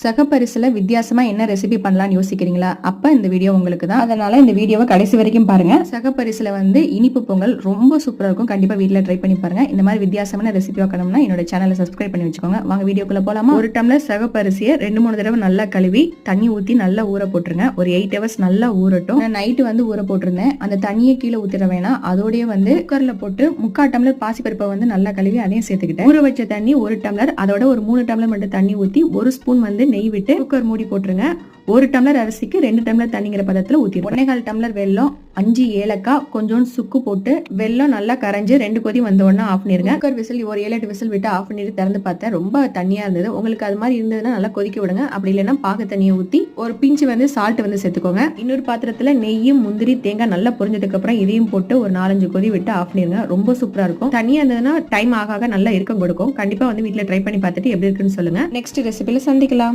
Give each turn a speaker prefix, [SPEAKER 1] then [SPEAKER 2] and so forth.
[SPEAKER 1] சகப்பரிசில் வித்தியாசமா என்ன ரெசிபி பண்ணலாம்னு யோசிக்கிறீங்களா? அப்ப இந்த வீடியோ உங்களுக்கு தான். அதனால இந்த வீடியோவை கடைசி வரைக்கும் பாருங்க. சகப்பரிசில் வந்து இனிப்பு பொங்கல் ரொம்ப சூப்பரா இருக்கும். கண்டிப்பா வீட்டில் ட்ரை பண்ணி பாருங்க. இந்த மாதிரி வித்தியாசமான ரெசிபி வைக்கணும்னா என்னோட சேனலை சப்ஸ்கிரைப் பண்ணி வச்சுக்கோங்க. வாங்க வீடியோக்குள்ள போலாமா? ஒரு டம்ளர் சகப்பரிசியை ரெண்டு மூணு தடவை நல்லா கழுவி தண்ணி ஊத்தி நல்லா ஊற போட்டுருங்க. ஒரு எயிட் ஹவர்ஸ் நல்லா ஊறட்டும். நான் நைட்டு வந்து ஊற போட்டிருந்தேன். அந்த தண்ணியை கீழே ஊத்திட வேணாம். அதோடய வந்து குக்கர்ல போட்டு முக்கால் டம்ளர் பாசிப்பருப்பை வந்து நல்லா கழுவி அதையும் சேர்த்துக்கிட்டேன். ஊற வச்ச தண்ணி ஒரு டம்ளர் அதோட ஒரு மூணு டம்ளர் மட்டும் தண்ணி ஊத்தி ஒரு ஸ்பூன் வந்து நெய் விட்டு குக்கர் மூடி போட்டுருங்க. ஒரு டம்ளர் அரிசிக்கு ரெண்டு டம்ளர் தண்ணிங்கிற பதத்தில் ஊற்றி ஒன்னேகால் டம்ளர் வெல்லம் அஞ்சு ஏலக்காய் கொஞ்சோண்டு சுக்கு போட்டு வெல்லம் நல்லா கரைஞ்சு ரெண்டு கொதி வந்த உடனே ஆஃப் பண்ணிருங்க. குக்கர் விசில் ஒரு ஏழு எட்டு விசில் விட்டு ஆஃப் பண்ணிட்டு திறந்து பார்த்தேன் ரொம்ப தண்ணியா இருந்தது. உங்களுக்கு அது மாதிரி இருந்ததுன்னா நல்லா கொதிக்க விடுங்க. அப்படி இல்லைன்னா பாக தண்ணியை ஊற்றி ஒரு பிஞ்சு வந்து சால்ட் வந்து சேர்த்துக்கோங்க. இன்னொரு பாத்திரத்தில் நெய்யும் முந்திரி தேங்காய் நல்லா பொரிஞ்சதுக்கு அப்புறம் இதையும் போட்டு ஒரு நாலஞ்சு கொதி விட்டு ஆஃப் பண்ணிருங்க. ரொம்ப சூப்பராக இருக்கும். தனியா இருந்ததுன்னா டைம் ஆக நல்லா இருக்கம் கொடுக்கும். கண்டிப்பாக வந்து வீட்டில் ட்ரை பண்ணி பார்த்துட்டு எப்படி இருக்குன்னு சொல்லுங்க. நெக்ஸ்ட் ரெசிபியில் சந்திக்கலாம்.